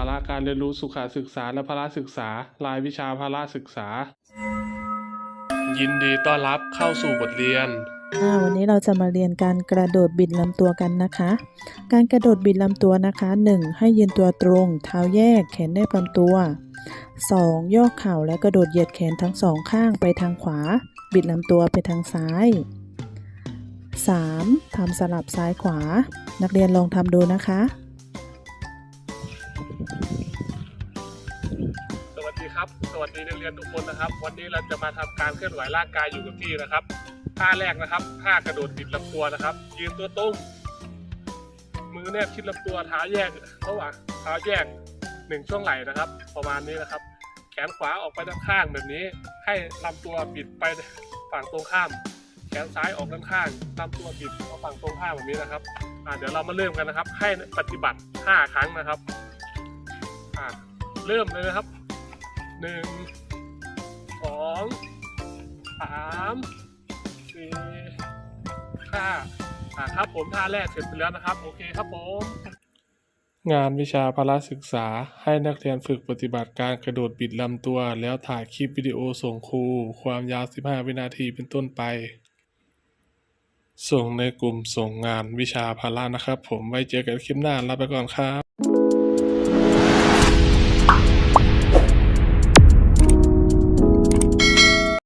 าระการเรียนรู้สุขศึกษาและพละศึกษา รายวิชาพละศึกษา ยินดีต้อนรับเข้าสู่บทเรียนค่ะวันนี้เราจะมาเรียนการกระโดดบิดลำตัวกันนะคะ การกระโดดบิดลำตัวนะคะ 1. ให้ยืนตัวตรง เท้าแยกแขนแนบลำตัว 2. ย่อเข่าและกระโดดเหยียดแขนทั้งสองข้างไปทางขวา บิดลำตัวไปทางซ้าย 3. ทำสลับซ้ายขวา นักเรียนลองทำดูนะคะ ครับ สวัสดีนักเรียนทุกคนนะครับ วันนี้เราจะมาทำการเคลื่อนไหวร่างกายอยู่กับที่นะครับท่าแรกนะครับท่ากระโดดบิดลำตัวนะครับ ยืนตัวตรงมือแนบชิดลำตัวเท้าแยกระหว่างเท้าแยกหนึ่งช่วงไหล่นะครับ ประมาณนี้นะครับ แขนขวาออกไปด้านข้างแบบนี้ ให้ลำตัวบิดไปฝั่งตรงข้าม แขนซ้ายออกด้านข้างลำตัวบิดออกฝั่งตรงข้ามแบบนี้นะครับเดี๋ยวเรามาเริ่มกันนะครับ ให้ปฏิบัติ 5 ครั้งนะครับเริ่มเลยนะครับ หนึ่งสองสามสี่ห้าอ่าครับผมท่าแรกเสร็จไปแล้วนะครับ โอเคครับผม งานวิชาพละศึกษาให้นักเรียนฝึกปฏิบัติการกระโดดบิดลำตัว แล้วถ่ายคลิปวิดีโอส่งครู ความยาว 15 วินาทีเป็นต้นไป ส่งในกลุ่มส่งงานวิชาพละนะครับ ผมไว้เจอกันคลิปหน้าลาไปก่อนครับ